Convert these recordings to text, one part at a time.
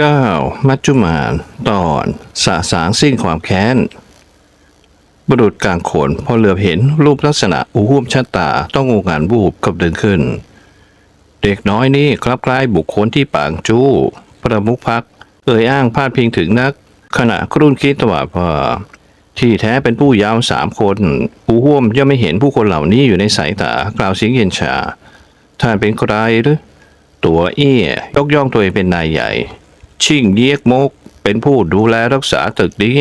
9. มัจจุมานตอนสะสางสิ้นความแค้น บุรุษกลางโขนพอเหลือบเห็นรูปลักษณะอูหุ่มชะตาต้องงงงานวูบกับเดินขึ้น เด็กน้อยนี่คลับคล้ายบุคคลที่ปางจู้ ประมุขพักเอ่ยอ้างพาดพิงถึงนัก ขณะครุ่นคิดตว่าว่าที่แท้เป็นผู้ยาวสามคนอูห่วมย่อมไม่เห็นผู้คนเหล่านี้อยู่ในสายตากล่าวเสียงเย็นชา ท่านเป็นใครหรือ ตัวเอี้ยยกย่องตัวเองเป็นนายใหญ่ ชิ่งเยียกมกเป็นผู้ดูแลรักษาตึกนี้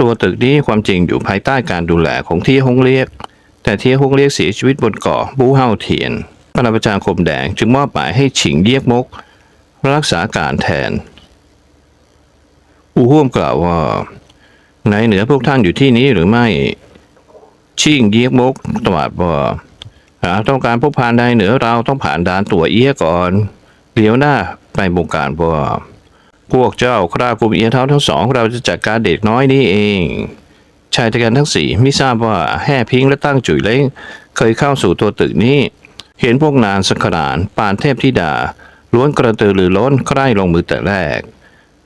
ตัวตึกนี้ความจริงอยู่ภายใต้การดูแลของเที่ยฮงเลียก แต่เที่ยฮงเลียกเสียชีวิตบนเกาะบูเฮาเทียนพระประจาคมแดงจึงมอบหมายให้ฉิงเยียกมกรักษาการแทน อูห่วมกล่าวว่าในเหนือพวกท่านอยู่ที่นี้หรือไม่ชิงเยียกมกตวาดว่าหากต้องการพบผ่านใดเหนือเราต้องผ่านด่านตัวเอี้ยก่อนเดี๋ยวหน้า ไปบงการว่าพวกเจ้าครากลุ่มเอียเท้าทั้งสองเราจะจัดการเด็กน้อยนี้เอง ชายตะกันทั้งสี่ไม่ทราบว่าแห่พิงและตั้งจุ๋ยเล้งเคยเข้าสู่ตัวตึกนี้ เห็นพวกนานสักขานปานเทพธิดา ล้วนกระตือรือร้นใคร่ลงมือแต่แรก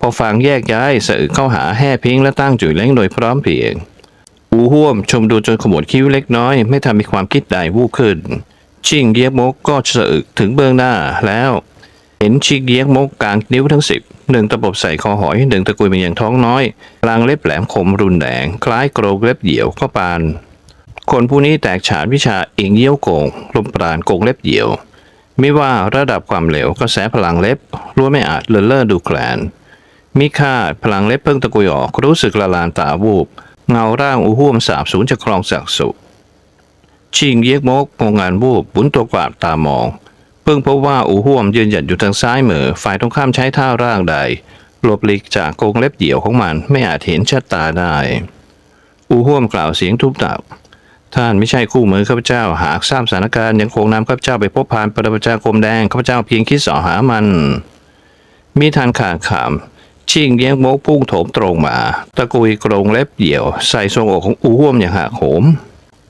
พอฟังแยกย้ายสะอึกเข้าหาแห่พิงและตั้งจุ๋ยเล้งโดยพร้อมเพียงอูห่วมชมดูจนขมวดคิ้วเล็กน้อย ไม่ทำมีความคิดใดวูบขึ้น ชิงเยียกมกก็สะอึกถึงเบื้องหน้าแล้ว เห็นชิงเยียกมกกลางนิ้วทั้งสิบหนึ่งตะปบใส่คอหอยหนึ่งตะกุยมาอย่างท้องน้อย กลางเล็บแหลมคมรุนแรงคล้ายโกรงเล็บเหี่ยวก็ปาน คนผู้นี้แตกฉานวิชาเองเยี่ยวโกงลมปราณโกงเล็บเหี่ยว ไม่ว่าระดับความเหลวกระแสพลังเล็บล้วนไม่อาจเลินเล่อดูแคลนมิคาดพลังเล็บเพิ่งตะกุยออกรู้สึกละลานตาวูบ เงาร่างอูห่วมสาบสูญจากคลองศักสุชิงเยียกมกงงงานวูบบุนตัวกวาดตามอง เพิ่งพบว่าอูห่วมยืนหยัดอยู่ทางซ้ายมือฝ่ายตรงข้ามใช้ท่าร่างใดหลบหลีกจากกรงเล็บเดี่ยวของมันไม่อาจเห็นชัดตาได้ อูห่วมกล่าวเสียงทุบตับ ท่านไม่ใช่คู่มือข้าพเจ้าหากทราบสถานการณ์ยังคงนำข้าพเจ้าไปพบพานปรมาจารย์คมแดงข้าพเจ้าเพียงคิดสอหามัน มีทานขาขามชิงเลี้ยงโมกพุ่งโถมตรงมา ตะกุยกรงเล็บเดี่ยว ใส่ทรงอกของอูห่วมอย่างหักโหม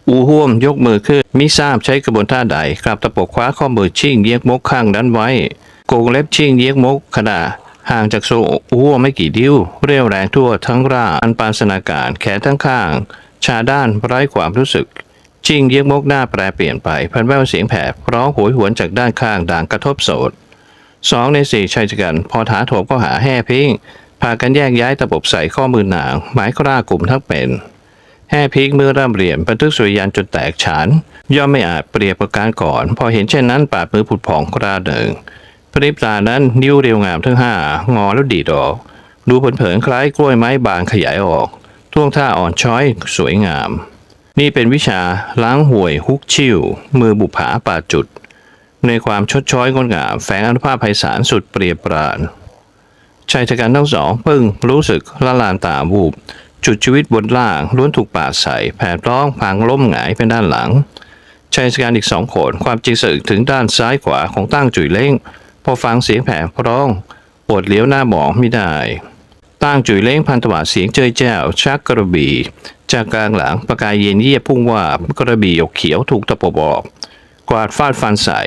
อูห่วมยกมือขึ้นมิทราบใช้กระบวนท่าใดกลับตะปบคว้าข้อมือชิ่งเลี้ยงโมกข้างนั้นไว้โกงเล็บชิ่งเลี้ยงโมกขนาดห่างจากทรงอกอูห่วมไม่กี่ดิ้ว เรียวแรงทั่วทั้งร่างอันปานสนาการแขนทั้งข้าง ชาด้านไร้ความรู้สึกชิงเลี้ยงโมกหน้าแปรเปลี่ยนไป พันแววเสียงแผบร้องโหยหวนจากด้านข้างด่างกระทบโสดสองในสี่ชายชะกันพอถาโถมก็หาแห่พิงพากันแยกย้ายตะปบใส่ข้อมือหนาง หมายกล้ากลุ่มทั้งเป็น แห่พิงมือร่ำเรียญบันทึกสุริยันจนแตกฉาน ย่อมไม่อาจเปรียบประการก่อน พอเห็นเช่นนั้นปาดมือผุดผ่องกราหนึ่งพริบตานั้นนิ้วเรียวงามทั้งห้างอแล้วดีดออก ดูเผินๆคล้ายกล้วยไม้บางขยายออกท่วงท่าอ่อนช้อยสวยงาม นี่เป็นวิชาล้างห่วยฮุกชิวมือบุผาป่าจุด ในความชดช้อยงดงามแฝงอนุภาพไพศาลสุดเปรียบปราณชายชะกันทั้งสองเพิ่งรู้สึกละลานตาวูบ จุดชีวิตบนล่างล้วนถูกปาดใส่แผดร้องพังล้มหงายเป็นด้านหลังชายชกันอีกสองคนความจริงสึกถึงด้านซ้ายขวาของตั้งจุ๋ยเล้งพอฟังเสียงแผดร้องปวดเลี้ยวหน้าหมองไม่ได้ตั้งจุ๋ยเล้งพันตวาเสียงเจยแจ้วชักกระบี่จากกลางหลังประกายเย็นเยียบพุ่งว่ากระบี่หยกเขียวถูกตะปบออกกวาดฟาดฟันใส่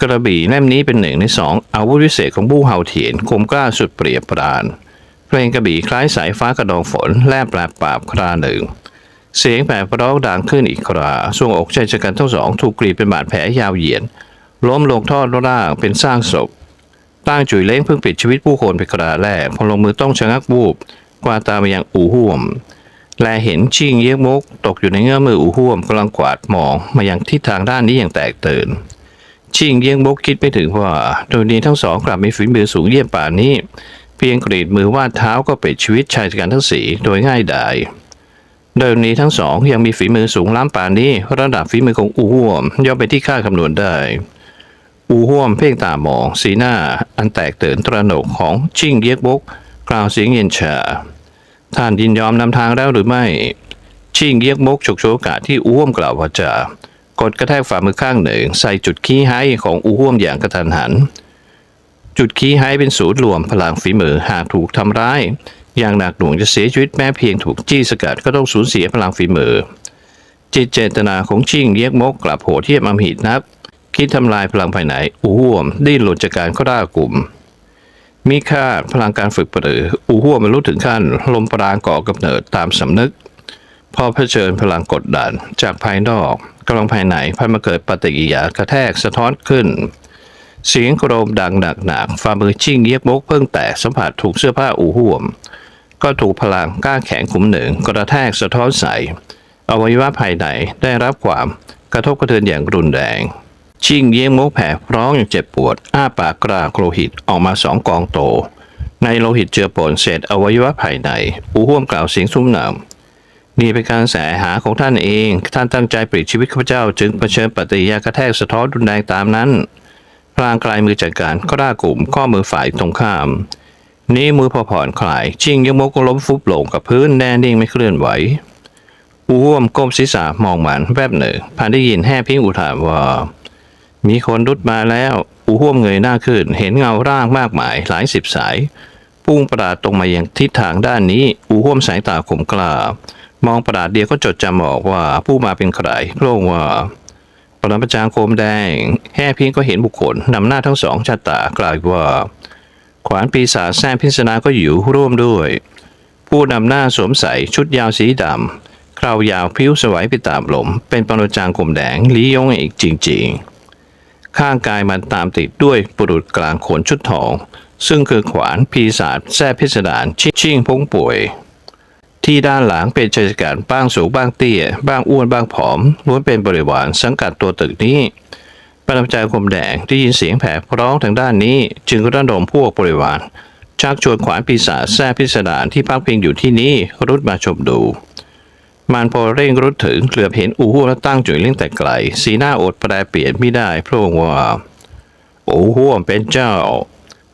กระบี่เล่มนี้เป็นหนึ่งในสองอาวุธวิเศษของบู้เฮาเทียนคมกล้าสุดเปรียบปราณ เพลงกระบี่คล้ายสายฟ้ากระดองฝนแลบแปลปราบคราหนึ่ง เสียงแผดร้องดังขึ้นอีกคราทรวงอกชายชะกันทั้งสองถูกกรีดเป็นบาดแผลยาวเหยียดล้มลงทอดร่างเป็นสร้างศพตั้งจุ๋ยเล้งเพิ่งปิดชีวิตผู้คนไปคราแรกพอลงมือต้องชะงักวูบกวาตาไปยังอู่ห่วม แลเห็นชิงเยียมก ตกอยู่ในเงื้อมืออู่ห่วมกำลังกวาดมองมายังทิศทางด้านนี้อย่างแตกตื่นชิงเยียงมกคิดไม่ถึงว่าโดยนี้ทั้งสองกลับมีฝีมือสูงเยี่ยมป่านนี้ เพียงกรีดมือวาดเท้าก็ปิดชีวิตชายชะกันทั้งสี่โดยง่ายดายเดิมนี้ทั้งสองยังมีฝีมือสูงล้ำป่านนี้ระดับฝีมือของอูห่วมย่อมไปนที่คาดคำนวณได้ อูห่วมเพ่งตามองสีหน้า อันแตกตื่นตระหนกของชิงเยียกมกกล่าวเสียงเย็นชา ท่านยินยอมนำทางแล้วหรือไม่ ชิงเยียกมกฉกโชกาสที่อูห่วมกล่าวว่าจะกดกระแทกฝ่ามือข้างหนึ่ง ใส่จุดขี้ไห้ของอูห่วมอย่างกระทันหัน จุดขี้ไห้เป็นศูนย์รวมพลังฝีมือหากถูกทำร้าย อย่างหนักหน่วงจะเสียชีวิตแม้เพียงถูกจี้สกัดก็ต้องสูญเสียพลังฝีมือ จิตเจตนาของชิงเยียกมกกลับโหดเทียบอำหิตนัก คิดทำลายพลังภายในอู่ห่วมดิ้นหลุดจากการเข้าร่ากลุ่มมีค่าพลังการฝึกปรืออูหัวมันรู้ถึงขั้น ลมปราณก่อกำเนิดตามสำนึก พอเผชิญพลังกดดัน จากภายนอกกำลังภายในพันมาเกิดปฏิกิริยากระแทกสะท้อนขึ้น เสียงโกรมดังหนักหนักฝ่ามือชิ่งเยียมกเพิ่งแตกสัมผัสถูกเสื้อผ้าอู่ห่วม ก็ถูกพลังก้าแข็งขุมหนึ่งกระแทกสะท้อนใส่อวัยวะภายในได้รับความกระทบกระเทือนอย่างรุนแรง ชิ่งเยียงมกแผลร้องอย่างเจ็บปวด อ้าปากกรากโลหิตออกมาสองกองโต ในโลหิตเจือปนเศษอวัยวะภายในอู่ห่วมกล่าวเสียงซุ้มหนำนี่เป็นการแสหาของท่านเอง ท่านตั้งใจปลิดชีวิตข้าพเจ้าจึงเผชิญปฏิยากระแทกสะท้อนรุนแรงตามนั้น ลางกลายมือจัดการก็ร่ากลุ่มข้อมือฝ่ายตรงข้าม นี้มือพอผ่อนคลาย ชิงยังมก็ล้มฟุบลงกับพื้นแน่นิ่งไม่เคลื่อนไหวอูห่วมก้มศีรษะมองมันแวบหนึ่งผ่านได้ยินแห่พิงอุทานว่า มีคนรุดมาแล้วอูห่วมเงยหน้าขึ้น เห็นเงาร่างมากมายหลายสิบสาย พุ่งประดาตรงมายังทิศทางด้านนี้อูห่วมสายตาคมกล้ามองประดาเดียวก็จดจำออกว่าผู้มาเป็นใครโล่งว่า ปรมาจารย์โคมแดง แห่เพียงก็เห็นบุคคลนำหน้าทั้งสองชาตากล่าวว่า ขวานปีศาจแซมพิษณาก็อยู่ร่วมด้วย ผู้นำหน้าสวมใส่ชุดยาวสีดำคราวยาวพิ้วสวยไปตามลม เป็นปรมาจารย์โคมแดงลี้ยงอีกจริง ๆ ข้างกายมันตามติดด้วยบุรุษกลางขนชุดทอง ซึ่งคือขวานปีศาจแซ่พิสดารชิ่งพงป่วย ที่ด้านหลังเป็นชายชะกันบ้างสูงบ้างเตี้ย บ้างอ้วนบ้างผอมล้วนเป็นบริวารสังกัดตัวตึกนี้ปรมาจารย์คมแดงได้ยินเสียงแผ่ร้องทางด้านนี้ จึงระดมพวกบริวารชักชวนขวานปีศาจแซ่พิสดารที่พักพิงอยู่ที่นี้รุดมาชมดูมันพอเร่งรุดถึงเหลือบเห็นอูหัวตั้งจุยเล่งแต่ไกล สีหน้าอดแปรเปลี่ยนไม่ได้พราะว่าอูห่วมเป็นเจ้า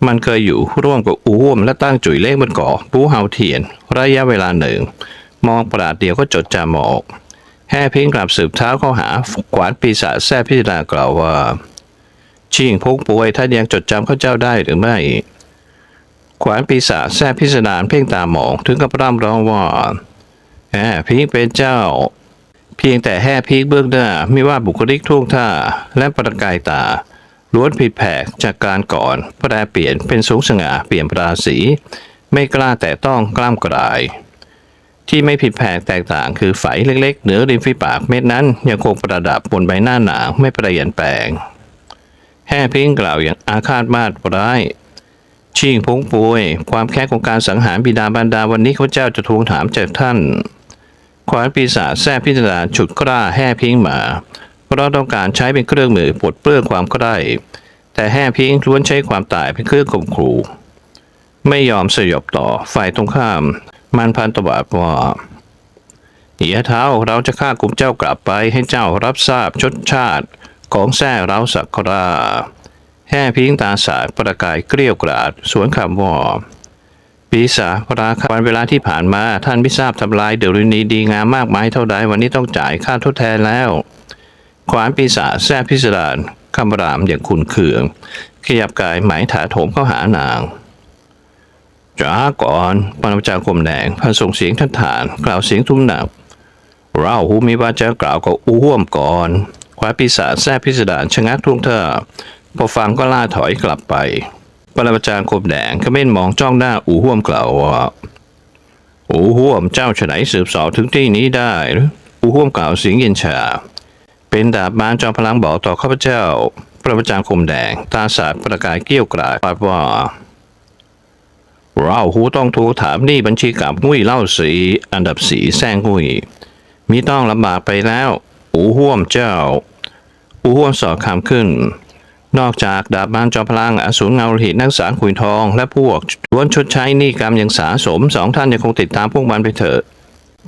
มันเคยอยู่ร่วมกับอูห่วมและตั้งจุยเล่งบนเกาะปูเฮาเทียน ระยะเวลาหนึ่ง มองประหลาดเดียวก็จดจำออกแห่เพิงกลับสืบเท้าเข้าหาขวานปีศาจแซ่พิจารณากล่าวว่า ชิงพกป่วยท่านยังจดจำข้าเจ้าได้หรือไม่ ขวานปีศาจแซ่พิสดารณาเพ่งตามองถึงกับร่ำร้องว่าแห่พิงเป็นเจ้า เพียงแต่แห่พีกเบื้องหน้าไม่ว่าบุคลิกท่วงท่าและประกายตา ล้วนผิดแผกจากการก่อนแปรเปลี่ยนเป็นสูงสง่าเปลี่ยนราศีไม่กล้าแต่ต้องกล้ามกลาย ที่ไม่ผิดแผกแตกต่างคือไฝเล็กๆ เหนือริมฝีปากเม็ดนั้นยังคงประดับบนใบหน้าหนาไม่เปลี่ยนแปลงแห่พิงกล่าวอย่างอาฆาตมาดร้ายชิงพงป่วย ความแค้นของการสังหารบิดาบรรดาวันนี้ข้าเจ้าจะทวงถามจากท่านขวานปีศาจแท้พิจารณาฉุดกล้าแห่พิงมา เพราะต้องการใช้เป็นเครื่องมือปลดเปลื้องความใกล้แต่แห่พิงล้วนใช้ความตายเป็นเครื่องข่มขู่ไม่ยอมสยบต่อฝ่ายตรงข้าม มันพันตวาดว่าเหียเท้าเราจะฆ่ากลุ่มเจ้ากลับไปให้เจ้ารับทราบชดชาติของแท้เราสักคราแห่พิงตาสาดประกายเกลี้ยวกราด สวนคำว่าปีศาจพราคาวันเวลาที่ผ่านมาท่านไม่ทราบทำลายเดรุณีดีงามมากมายเท่าใดวันนี้ต้องจ่ายค่าทดแทนแล้ว ขวานปีศาจแซ่พิสดารคำรามอย่างขุนเคือง ขยับกายหมายถาโถมเข้าหานางจ้าก่อนปรมาจารย์คมแดงพันส่งเสียงทัดฐาน กล่าวเสียงทุ่มหนักเราหูมีว่าจะกล่าวกับอู้ห่วมก่อนขวานปีศาจแซ่พิสดารชะงักท่วงเธอพอฟังก็ล่าถอยกลับไป ปรมาจารย์คมแดงก็เม่นมองจ้องหน้าอูห่วมกล่าวว่าอูห่วมเจ้าฉไหนสืบสอบถึงที่นี้ได้หรืออูห่วมกล่าวเสียงเย็นชา เป็นดาบมารจอมพลังบอกต่อข้าพเจ้าปรมาจารย์คมแดง ตาสาดประกายเกี้ยวกราดปาว่า เราหูต้องทูถามหนี่บัญชีกับงุ้ยเล่าสี อันดับสีแซงงุ้ยมีต้องลำบากไปแล้วอูห่วมเจ้า อูห่วมสอบคำขึ้น นอกจากดาบมารจอมพลังอสูรเงาหินนักษาขุยทอง และพวกล้วนชดใช้หนี้กรรมอย่างสาสมสองท่านยังคงติดตามพวกมันไปเถอะ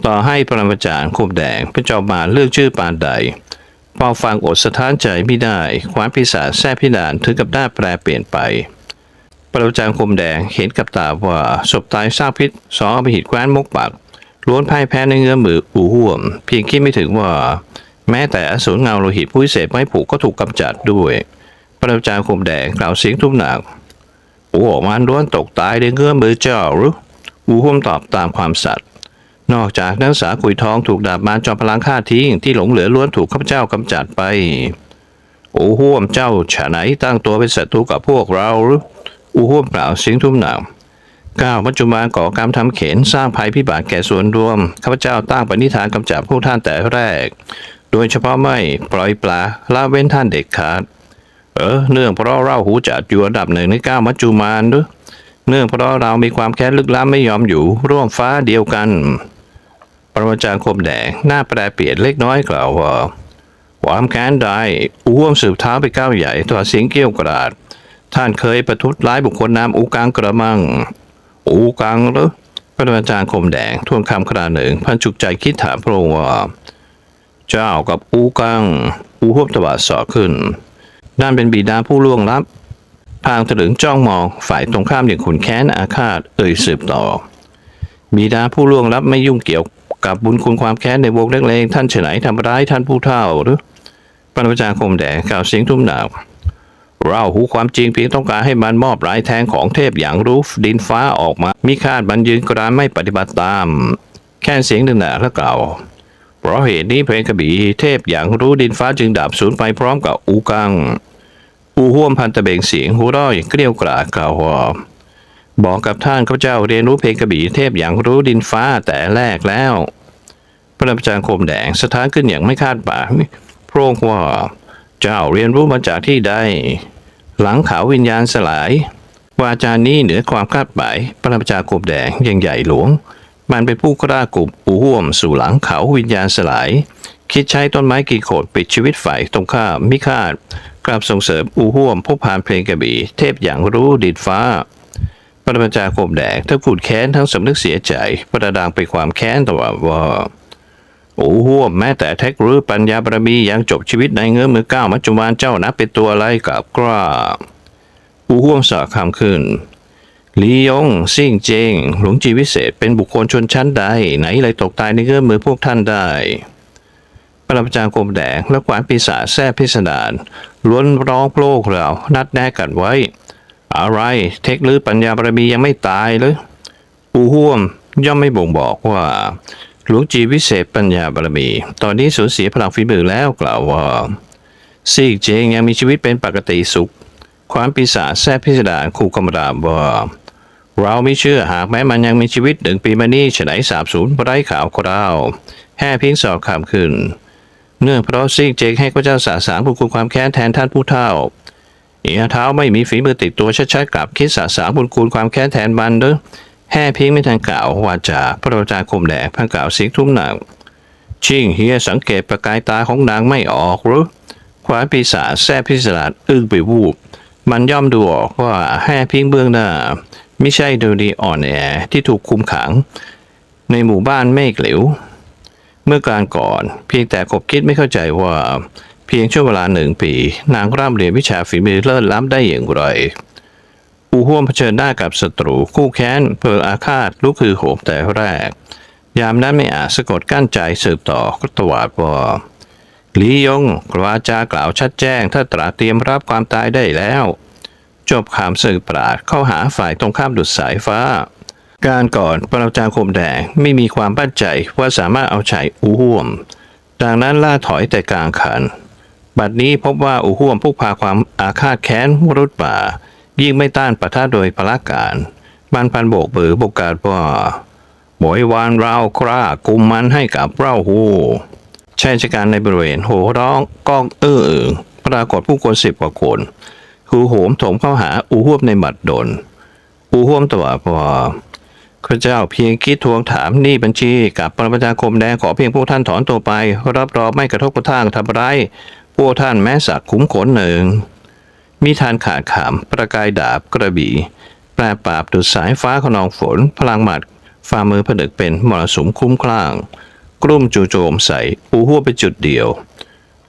ต่อให้ปรมาจารย์คุมแดงเป็นเจ้ามาเลือกชื่อปานใด พอฟังอดสะท้านใจไม่ได้ ความพิศาจแท้พิดานถึงกับหน้าแปรเปลี่ยนไป ปรมาจารย์คุมแดงเห็นกับตาว่าศพตายซากพิษสองอภิหิตแคว้นมกปักล้วนพ่ายแพ้ในเงื้อมืออูห่วม เพียงคิดไม่ถึงว่า แม้แต่อสูรเงาโลหิตผู้พิเศษไม่ผูกก็ถูกกำจัดด้วยปรมาจารย์คุมแดงกล่าวเสียงทุ่มหนักโอ้มันล้วนตกตายในเงื้อมือเจ้าหรืออูห่วมตอบตามความสัตย์ นอกจากนักศึกษากุยทองถูกดาบมารจอมพลังฆ่าทิ้งที่หลงเหลือล้วนถูกข้าพเจ้ากำจัดไป โอ้ห่วมเจ้าฉะไหนตั้งตัวเป็นศัตรูกับพวกเราหรืออูห่วมเปล่าสียงทุ่มหนาวก้าวปัจจุบันก่อกรรทำเข็นสร้างภัยพิบัติแก่ส่วนรวมข้าพเจ้าตั้งปณิธานกำจัดพวกท่านแต่แรก โดยเฉพาะไม่ปล่อยปลาละเว้นท่านเด็กขาดเออเนื่องเพราะเราหูจัดอยู่อันดับหนึ่งในก้าวมัจจุมานหรือเนื่องเพราะเรามีความแค้นลึกล้ำไม่ยอมอยู่ร่วมฟ้าเดียวกัน รมาจารย์คมแดงหน้าแปรเปลี่ยนเล็กน้อยกล่าวว่าความแค้นใดอ้วมสืบเท้าไปก้าวใหญ่ต่อเสียงเกี้ยวกราด ท่านเคยประทุษร้ายบุคคลนามอูกังกระมัง อูกังหรือปรมาจารย์คมแดงทวนคำคราหนึ่ง พันจุกใจคิดถามพระองค์ว่า เจ้ากับอูกัง อูหวบตวาดสอขึ้นนั่นเป็นบิดาผู้ล่วงลับ พางถลึงจ้องมองฝ่ายตรงข้ามอย่างขุนแค้นอาฆาตเอ่ยสืบต่อบิดาผู้ล่วงลับไม่ยุ่งเกี่ยว กับบุญคุณความแค้นในวงเล็กๆท่านเฉยทำร้ายท่านผู้เฒ่าหรือปรมาจาคมแดงกล่าวเสียงทุ่มหนาวเราหูความจริงเพียงต้องการให้มันมอบรายแทงของเทพอย่างรูฟดินฟ้าออกมามีคาดบันยืนกรานไม่ปฏิบัติตาม แค่เสียงหนึ่งหนาและกล่าว เพราะเหตุนี้เพลงกระบี่เทพอย่างรู้ดินฟ้าจึงดับสูญไปพร้อมกับอูกังอูห่วมพันตะเบงเสียงหัวเร้อยเกลียวกราดกล่าวว่า บอกกับท่านข้าพเจ้าเรียนรู้เพลงกระบี่เทพอย่างรู้ดินฟ้าแต่แรกแล้ว พระจารย์คมแดงสถานขึ้นอย่างไม่คาดหมาพร่งว่าเจ้าเรียนรู้มาจากที่ใด หลังขาววิญญาณสลาย วาจานี้เหนือความคาดหมายพระจารย์คมแดงยังใหญ่หลวง มันเป็นผู้กล้ากลุ่มอูห่วมสู่หลังเขาวิญญาณสลาย คิดใช้ต้นไม้กีโขดปิดชีวิตฝ่ายตรงข้ามมิคาดกลับส่งเสริมอูห่วมผู้ผ่านเพลงกระบี่เทพอย่างรู้ดิดฟ้า ปรมาจารย์คมแดงทั้งผูดแค้นทั้งสำนึกเสียใจ ประดังไปความแค้นตลอว่าโอ้โหแม้แต่เทครู้ปัญญาบารมียังจบชีวิตในเงื้อมือก้าวมัจจุบานเจ้านับเป็นตัวอะไรกับกล้าอูห่วมสาคำขึ้นลียงซิ่งเจงหลวงจีวิเศษเป็นบุคคลชนชั้นใด ไหนเลยตกตายในเงื้อมือพวกท่านได้ปรมาจารย์กรมแดงและขวานปีศาจแท้พิสดารล้วนร้องโปรกเรานัดแนะกันไว้ อะไร เทคหรือปัญญาบารมียังไม่ตายเลยปูห่วมย่อมไม่บ่งบอกว่าหลวงจีวิเศษปัญญาบารมี ตอนนี้สูญเสียพลังฝีมือแล้วกล่าวว่าซีกเจงยังมีชีวิตเป็นปกติสุข ความปีศาจแท้พิสดารคู่กำรามว่าเราไม่เชื่อหากแม้มันยังมีชีวิตหนึ่งปีมานี้ฉไหนสาบสูญไร้ข่าวคราวแห่พียงสอบคำขึ้น เนื่องเพราะซีกเจงให้พระเจ้าสาสางบุญคุณความแค้นแทนท่านผู้เฒ่า เอียเท้าไม่มีฝีมือติดตัวชัดๆกลับคิดสาสางบุญคุณความแค้นแทนมันเด้อแห่พียงไม่ทันกล่าววาจาพระราชาคมแดงพังกล่าวเสียงทุ่มหนักชิงเฮียสังเกตประกายตาของนางไม่ออกหรือความปีศาจแท้พิสดารอึ้งไปวูบ มันย่อมดูออกว่าแห่พียงเบื้องหน้า ไม่ใช่ดูดีอ่อนแอที่ถูกคุมขัง ในหมู่บ้านเมฆเหลวเมื่อการก่อน เพียงแต่ขบคิดไม่เข้าใจว่า เพียงช่วงเวลาหนึ่งปี นางร่ำเรียนวิชาฝีมือเลิศล้ำได้อย่างไรอูห่วมเผชิญหน้ากับศัตรูคู่แค้นเพออาฆาตลุกคือโหมแต่แรก ยามนั้นไม่อาจสะกดกั้นใจสืบต่อก็ตวาดว่าลียงกวาจากล่าวชัดแจ้ง ถ้าตราเตรียมรับความตายได้แล้ว จบขามสื่อปราดเข้าหาฝ่ายตรงข้ามดุดสายฟ้า การก่อนปรมาจารย์คมแดงไม่มีความมั่นใจว่าสามารถเอาชัยอูห่วม ดังนั้นล่าถอยแต่กลางคัน บัดนี้พบว่าอูห่วมผู้พาความอาฆาตแค้นรุดป่า ยิ่งไม่ต้านปะทะโดยพละการมันพันโบกเบือบกกาศว่าบอยวานเราครากุมมันให้กับเราหูชายชะกันในบริเวณโหร้องก้องเอื้อปรากฏผู้คนสิบกว่าคนคือโหมโถมเข้าหาอูห่วมในหมัดดนอูห่วมตวาว่าข้าเจ้าเพียงคิดทวงถามหนี้บัญชีกับปรมาจาคมแดงขอเพียงพวกท่านถอนตัวไป รับรองไม่กระทบกระทั่งทำร้าย พวกท่านแม้สักขุมขนหนึ่ง มีทานขาดขาม ประกายดาบกระบี่ แปรปราบดุดสายฟ้าขนองฝน พลังหมัดฝ่ามือผนึกเป็นมรสุมคุ้มคลั่งกลุ่มจู่โจมใส่อูหัวไปจุดเดียว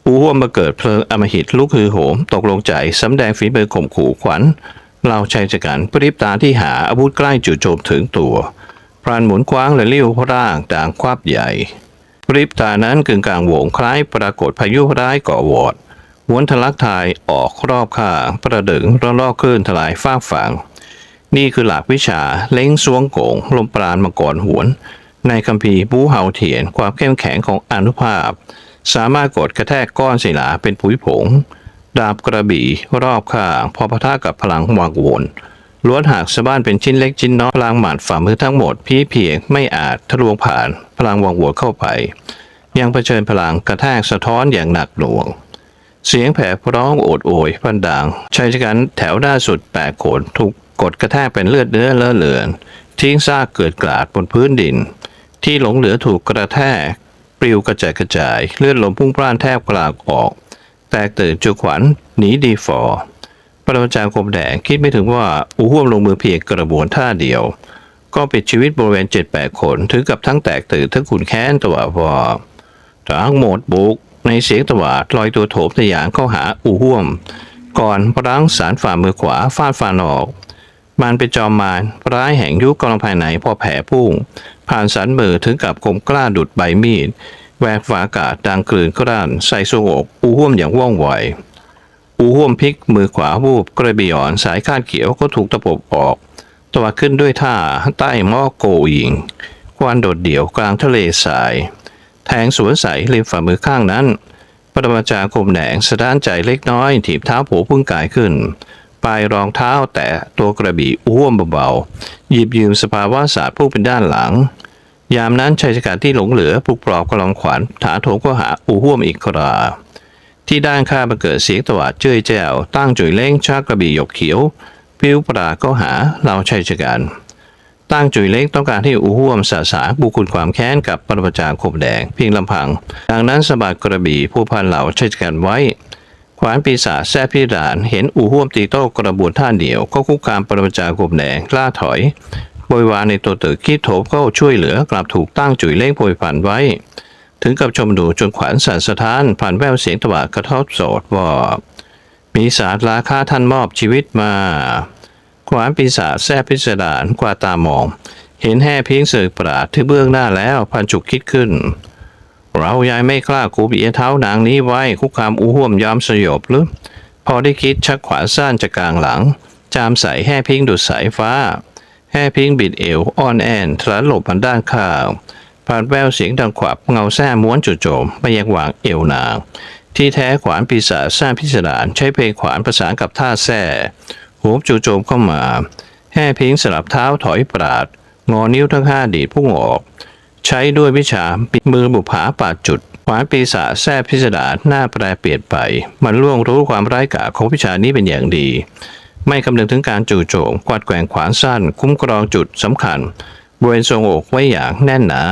อูหัวมาเกิดเพลิงอมหิตลุกฮือโหม ตกลงใจสำแดงฝีมือข่มขู่ขวัญเราชัยชะกันปริบตาที่หาอาวุธใกล้จู่โจมถึงตัว พรานหมุนคว้างและเลี้ยวพร่างด่างควับใหญ่ ปริบตานั้นกึ่งกลางโหวงคล้ายปรากฏพายุร้ายก่อวอดหวนทะลักทายออกรอบข้างประดึงระลอกคลื่นทลายฟ้าฝั่งนี่คือหลักวิชาเล้งสวงโกงลมปราณมังกรหวน ในคัมภีร์บูเฮาเทียนความเข้มแข็งของอนุภาพ สามารถกดกระแทกก้อนศิลาเป็นผุยผง ดาบกระบี่รอบข้างพอปะทะกับพลังวังวนล้วนหักสะบ้านเป็นชิ้นเล็กชิ้นน้อยพลังหมัดฝ่ามือทั้งหมดพีเพียงไม่อาจทะลวงผ่าน พลังวังหัวเข้าไป ยังเผชิญพลังกระแทกสะท้อนอย่างหนักหน่วง เสียงแผ่พร้องโอดโอยพันดังชายชะกันแถวหน้านสุดแปดโขนถูกกดกระแทกเป็นเลือดเนื้อเลอะเลือน ทิ้งซากเกิดกลาดบนพื้นดิน ที่หลงเหลือถูกกระแทกปลิวกระจายกระจาย เลือดลมพุ่งพล่านแทบกลากออก แตกตื่นจุขวัญหนีดีฟอปรมาจารย์คมแดงคิดไม่ถึงว่าอูห่วมลงมือเพียงกระบวนท่าเดียว ก็ปิดชีวิตบริเวณเจ็ดแปดคนถึงกับทั้งแตกตื่นทั้งขุนแค้นตัววอทั้งหมดบุกในเสียงตวาดลอยตัวโถมทะยานเข้าหาอู่ห่วม ก่อนพรังสารฝ่ามือขวาฟาดฟานออก มันเป็นจอมมารร้ายแห่งยุคกำลังภายในพอแผ่พุ่ง ผ่านสันมือถึงกับคมกล้าดุดใบมีดแหวกฝาอากาศดังกลืนกร้านใส่ทรวงอกอูห่วมอย่างว่องไวอูห่วมพลิกมือขวาวูบกระบี่อ่อนสายคาดเขียวก็ถูกตะปบออก ตัวขึ้นด้วยท่าใต้หม้อโกยิงควันโดดเดี่ยวกลางทะเลทราย แทงสวนใสริมฝ่ามือข้างนั้น ปรมาจารย์คมแดงสะด้านใจเล็กน้อย ถีบเท้าโผพึ่งกายขึ้น ปลายรองเท้าแต่ตัวกระบี่อ้วมเบาๆ หยิบยืมสภาวะศาสตร์ผู้เป็นด้านหลัง ยามนั้นชายชะกันที่หลงเหลือปลุกปลอบกระลองขวัญถาโถมก็หาอูห่วมอีกคราที่ด้านข้าบังเกิดเสียงตวาดเจ้ยแจ้วตั้งจุยเล้งชักกระบี่หยกเขียว ปิ้วปราก็หาเราชายชะกันตั้งจุยเล็กต้องการให้อูห่วมสาสาบุคุณความแค้นกับปรมาจารย์คมแดงเพียงลำพัง ดังนั้นสบัดกระบี่ผู้พันเหล่าชายชะกันไว้ ขวานปีศาจแซ่พิรานเห็นอูห่วมตีโต้กระบวนท่าเดียว ก็คุกคามปรมาจารย์คมแดงล่าถอยโวยวายในตัวตึกคิดโถมเข้าช่วยเหลือกลับถูกตั้งจุยเล้งโพยผ่านไว้ ถึงกับชมดูจนขวัญสั่นสะท้านผ่านแววเสียงตวาดกระทบโสดว่า ปีศาจราคาท่านมอบชีวิตมา ขวานปีศาจแซ่บพิสดารกว่าตามอง เห็นแห่เพียงเสือกปราดที่เบื้องหน้าแล้วพันจุกคิดขึ้น เรายายไม่กล้าคูบียเท้านางนี้ไว้คุกคามอู้ห่วมยอมสยบหรือพอได้คิดชักขวาสั้นจากกลางหลัง จามใส่แห่พิงดูดสายฟ้า แห่พิงบิดเอวอ่อนแอนทะหลบมันด้านข้าวผ่านแววเสียงดังขวับเงาแซ่ม้วนจุโจมไปยังหวางเอวนาง ที่แท้ขวานปีศาจสร้างพิสดารใช้เพลงขวานประสานกับท่าแซ่หูบจู่โจมเข้ามา แห่พิงสลับเท้าถอยปราด งอนิ้วทั้งห้าดีดพุ่งออก ใช้ด้วยวิชาปิดมือบุผาปาดจุดขวานปีศาจแซ่พิสดารหน้าแปรเปลี่ยนไป มันล่วงรู้ความร้ายกาจของวิชานี้เป็นอย่างดี ไม่คำนึงถึงการจู่โจมกวาดแกว่งขวานสั้น คุ้มครองจุดสำคัญบริเวณทรงอกไว้อย่างแน่นหนา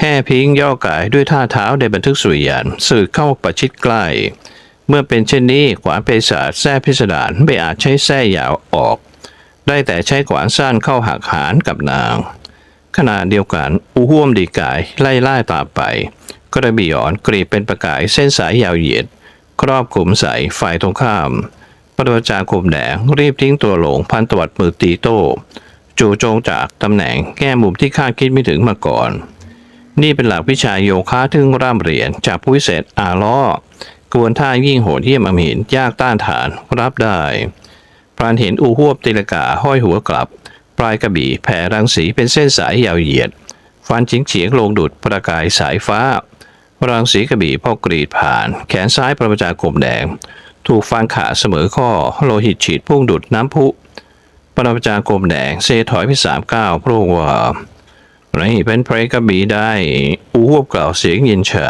แห่พิงย่อกายด้วยท่าเท้าในบันทึกสุริยันสื่อเข้าประชิดใกล้ เมื่อเป็นเช่นนี้ขวานเปศาจแท้พิสดารไม่อาจใช้แส้ยาวออก ได้แต่ใช้ขวานสั้นเข้าหักหานกับนาง ขณะเดียวกันอูห่วมดีกายไล่ล่าตามไปกระบี่อ่อนกรีดเป็นประกายเส้นสายยาวเหยียด ครอบกลุ่มใส่ฝ่ายตรงข้ามปรมาจาคมแดงรีบทิ้งตัวหลงพันตวัดมือตีโต้จู่โจงจากตำแหน่งแง่มุมที่คาดคิดไม่ถึงมาก่อน นี่เป็นหลักวิชาโยคะทึ่งร่ำเรียนจากผู้วิเศษอาล้อกวนท่ายิ่งโหดเยี่ยมอมหินยากต้านทานรับได้พรานเห็นอูหวบตีลกาห้อยหัวกลับ ปลายกระบี่แผ่รังสีเป็นเส้นสายยาวเหยียด ฟันจิงเฉียงลงดุดประกายสายฟ้า รังสีกระบี่พอกรีดผ่าน แขนซ้ายประจากรมแดง ถูกฟันขาเสมอข้อ โลหิตฉีดพุ่งดุดน้ำพุ ปรมาจารย์กรมแดงเซถอยไปสามก้าวพระองค์ว่า นี่เป็นเพลงกระบี่ได้ อูหวบกล่าวเสียงเย็นชา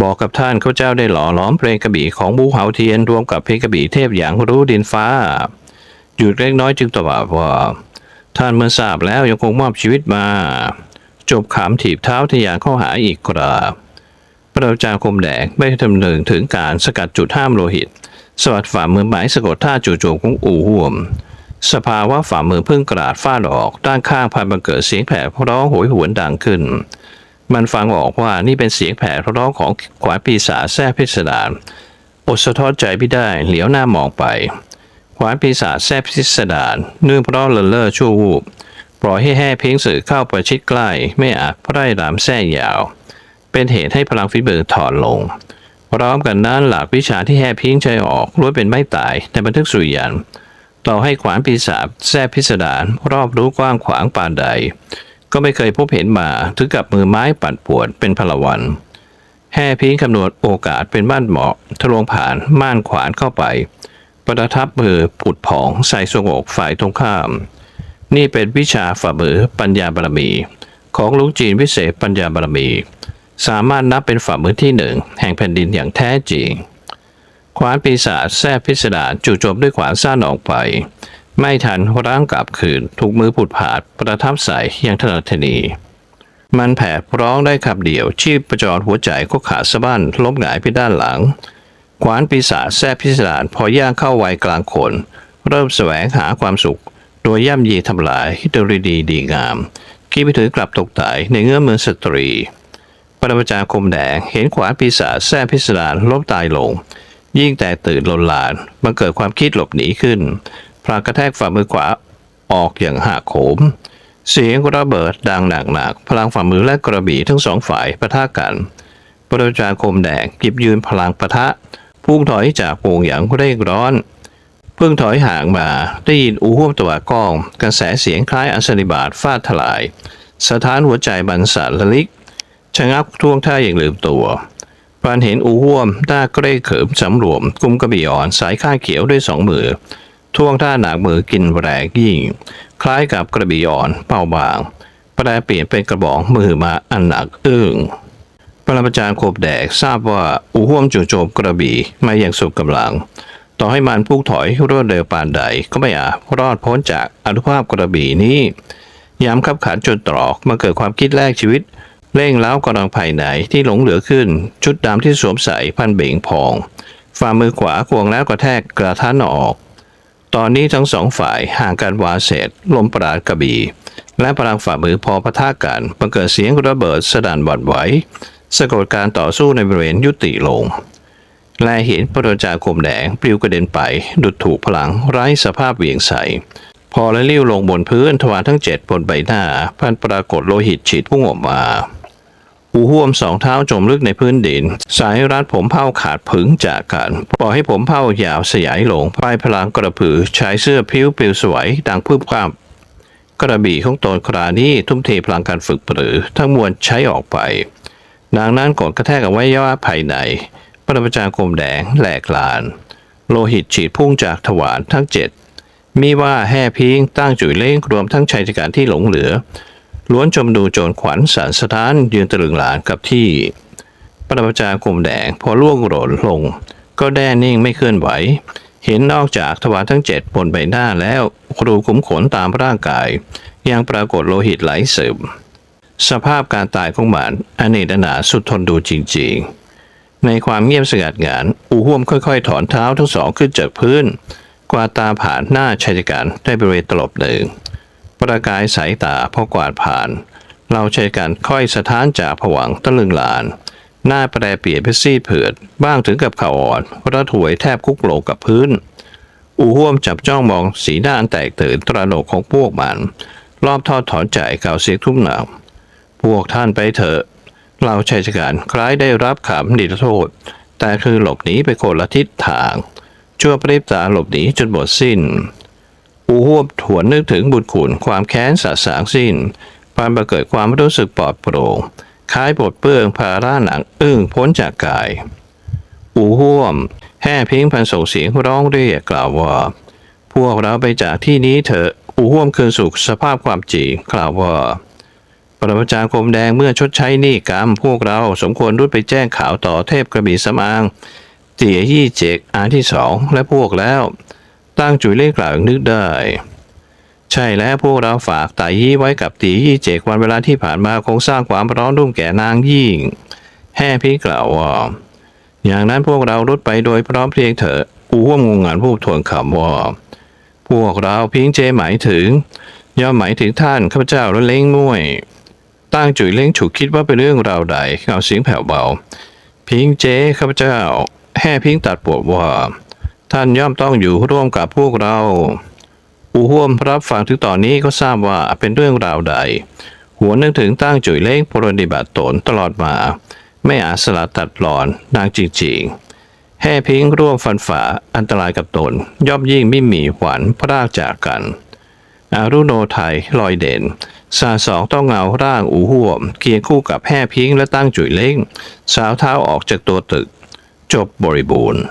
บอกกับท่านข้าเจ้าได้หล่อล้อมเพลงกระบี่ของบูเหาเทียนรวมกับเพลงกระบี่เทพอย่างรู้ดินฟ้า หยุดเล็กน้อยจึงตอบว่า ท่านเมื่อทราบแล้วยังคงมอบชีวิตมา จบขามถีบเท้าทะยานเข้าหาอีกกราบพระเจ้าคมแดงไม่ดำเนินถึงการสกัดจุดห้ามโลหิต สวัสดฝ่ามือหมายสะกดท่าจู่โจมของอู่ห่วม สภาวะฝ่ามือเพิ่งกราดฟาดออกด้านข้างพันบังเกิดเสียงแผ่ร้องโหยหวนดังขึ้น มันฟังออกว่านี่เป็นเสียงแผ่ร้องของขวานปีศาจแท้พิสดารอดสะท้อนใจไม่ได้เหลียวหน้ามองไป ขวานปีศาจแท้พิสดารเนื่องเพราะเลเล่อชั่ววูบปล่อยให้แห่เพียงสื่อเข้าประชิดใกล้ ไม่อาจไพร่รามแท้ยาว เป็นเหตุให้พลังฝีมือถอนลงพร้อมกันนั้นหลักวิชาที่แห่พิงใจออกล้วนเป็นไม่ตายในบันทึกสุริยัน ต่อให้ขวานปีศาจแท้พิสดารรอบรู้กว้างขวางปานใด ก็ไม่เคยพบเห็นมาถึงกับมือไม้ปัดปวดเป็นพลวันแห่พิงคำนวณโอกาสเป็นบ้านเหมาะทะลวงผ่านม่านขวานเข้าไป ประทับมือผุดผองใส่สงอกฝ่ายตรงข้าม นี่เป็นวิชาฝ่ามือปัญญาบารมี ของลุงจีนวิเศษปัญญาบารมี สามารถนับเป็นฝ่ามือที่หนึ่งแห่งแผ่นดินอย่างแท้จริง ขวานปีศาจแทรกพิสดารจู่โจมด้วยขวานสั้นออกไป ไม่ทันร่างกลับคืน ถูกมือผุดผาดประทับใส่อย่างถนัดถนีมันแผดร้องได้ขับเดี่ยว ชีพประจรหัวใจก็ขาดสะบั้นล้มหงายไปด้านหลัง ขวานปีศาจแทรกพิสดารพอย่างเข้าวัยกลางคน เริ่มแสวงหาความสุข โดยย่ำยีทำลายฮิตรีดีดีงามคิดไปถึงกลับตกตายในเงื้อมือสตรีปรมาจารย์คมแดงเห็นขวานปีศาจแทรกพิสดารล้มตายลง ยิ่งแต่ตื่นลนลานมันเกิดความคิดหลบหนีขึ้น พลางกระแทกฝ่ามือขวาออกอย่างหักโขมเสียงระเบิดดังหนักๆพลังฝ่ามือและกระบี่ทั้งสองฝ่ายปะทะกันปรจารย์คมแดงกิบยืนพลังปะทะ พุ่งถอยจากวงอย่างเร่งร้อน เพิ่งถอยห่างมาได้ยินอูห่วมตัวก้อง กระแสเสียงคล้ายอัศนิบาตฟาดทลาย สถานหัวใจบันสันละลิกชะงักท่วงท่าอย่างลืมตัว ปรานเห็นอูห่วมหน้าเกรงเขิมสำรวม กุมกระบี่อ่อนสายข้าเขียวด้วยสองมือท่วงท่าหนักมือกินแรงยิ่ง คล้ายกับกระบี่อ่อนเป้าบาง แปลเปลี่ยนเป็นกระบอกมือมาอันหนักอึ้งปรมาจารย์โคบแดกทราบว่าอูห่วมจู่โจมกระบี่มาอย่างสุดกำลัง ต่อให้มันพุ่งถอยรวดเร็วปานใดก็ไม่อาจรอดพ้นจากอนุภาพกระบี่นี้ยามขับขันจนตรอกมาเกิดความคิดแรกชีวิต เร่งเล้ากำลังภายในที่หลงเหลือขึ้น ชุดดำที่สวมใส่พันเบ่งพอง ฝ่ามือขวาควงแล้วกระแทกกระทันออก ตอนนี้ทั้งสองฝ่ายห่างกันวาเศษ ลมปราดกระบี่และพลังฝ่ามือพอปะทะกันบังเกิดเสียงระเบิดสนั่นหวั่นไหวสะกดการต่อสู้ในบริเวณยุติลงและเห็นปรจาคมแดงปลิวกระเด็นไปดุดถูกพลังไร้สภาพเวี่ยงใสพอและลิ้วลงบนพื้นทวารทั้งเจ็ดบนใบหน้า พันปรากฏโลหิตฉีดพุ่งออกมา หูห่วมสองเท้าจมลึกในพื้นดิน สายรัดผมเผ้าขาดผึงจากกันปล่อยให้ผมเผ้ายาวสยายหลงปลายพลังกระผือชายเสื้อผิวปลิวสวยดังพึบความกระบี่ของตนครานี้ทุ่มเทพลังการฝึกปรือ ทั้งมวลใช้ออกไป นางนั้นกดกระแทกกับไว้ย่าภายในปรมาจารย์กรมแดงแหลกลาน โลหิตฉีดพุ่งจากถวารทั้งเจ็ดมีว่าแห่พิงตั้งจุยเล้งรวมทั้งชายชะกันที่หลงเหลือ ล้วนจมดูโจรขวัญสารสถานยืนตะลึงหลานกับที่ปรมาจารย์กรมแดงพอล่วงหล่นลง ก็แด่นิ่งไม่เคลื่อนไหว เห็นนอกจากทวารทั้งเจ็ดบนใบหน้าแล้วครูขุมขนตามร่างกาย ยังปรากฏโลหิตไหลซึมสภาพการตายของหมันอเนกอนาสุดทนดูจริงๆ ในความเงียบสงัดงาน อูห่วมค่อยๆ ถอนเท้าทั้งสองขึ้นจากพื้น กวาดตาผ่านหน้าชายกันได้บริเวณตลบหนึ่ง ประกายสายตาพอกวาดผ่าน เราใชายกันค่อยสะท้านจากผวังตะลึงหลาน หน้าแปรเปลี่ยนเป็นซีดเผือด บ้างถึงกับเข่าอ่อนระถวยแทบคุกโลกับพื้น อูห่วมจับจ้องมองสีหน้าอันแตกตื่นตระหนกของพวกมัน รอบทอดถอนใจเก่าเสียงทุ้มหนาวพวกท่านไปเถอะ เราชายชะกันคล้ายได้รับขำนิรโทษ แต่คือหลบหนีไปคนละทิศทาง ชั่วปริบตาหลบหนีจนหมดสิ้น อูห่วมถวนนึกถึงบุญคุณความแค้นสาสางสิ้นปานประเกิดความรู้สึกปลอดโปร่งคล้ายปลดเปื้องภาระหนังอึ้งพ้นจากกาย อูห่วม แห่พิงพันส่งเสียงร้องเรียกกล่าวว่า พวกเราไปจากที่นี้เถอะ อูห่วมคืนสู่สภาพความจริงกล่าวว่าปรมาจารย์คมแดงเมื่อชดใช้หนี้กรรม พวกเราสมควรรุดไปแจ้งข่าวต่อเทพกระบี่สมาง เตี๋ยยี่เจกอันที่สองและพวกแล้ว ตั้งจุยเล่กล่าวนึกได้ ใช่แล้วพวกเราฝากไต่ยี่ไว้กับตียี่เจกวันเวลาที่ผ่านมาคงสร้างความร้อนรุ่มแก่นางยิ่ง แห่พี่กล่าวว่าอย่างนั้นพวกเรารุดไปโดยพร้อมเพรียงเถอะอูว่วมงงงานผู้ทวนคำว่าพวกเราพิงเจหมายถึง ย่อมหมายถึงท่านข้าพเจ้าและเล้งม่วยตั้งจุยเล้งฉุกคิดว่าเป็นเรื่องราวใดเอาเสียงแผ่วเบา พิงเจข้าพเจ้า แห่พิงตัดปวดว่า ท่านย่อมต้องอยู่ร่วมกับพวกเราอูห่วมรับฟังถึงตอนนี้ก็ทราบว่าเป็นเรื่องราวใด หัวนึกถึงตั้งจุยเล้งปรนิบัติตนตลอดมา ไม่อาจสลัดตัดรอนนางจริงๆแห่พิงร่วมฟันฝ่าอันตรายกับตน ย่อมยิ่งไม่มีหวันพรากจากกันอารุโนไทยลอยเด่นสาสองต้องเงาร่างอูห่วม เคียงคู่กับแห่พิงและตั้งจุยเล้งสาวเท้าออกจากตัวตึก จบบริบูรณ์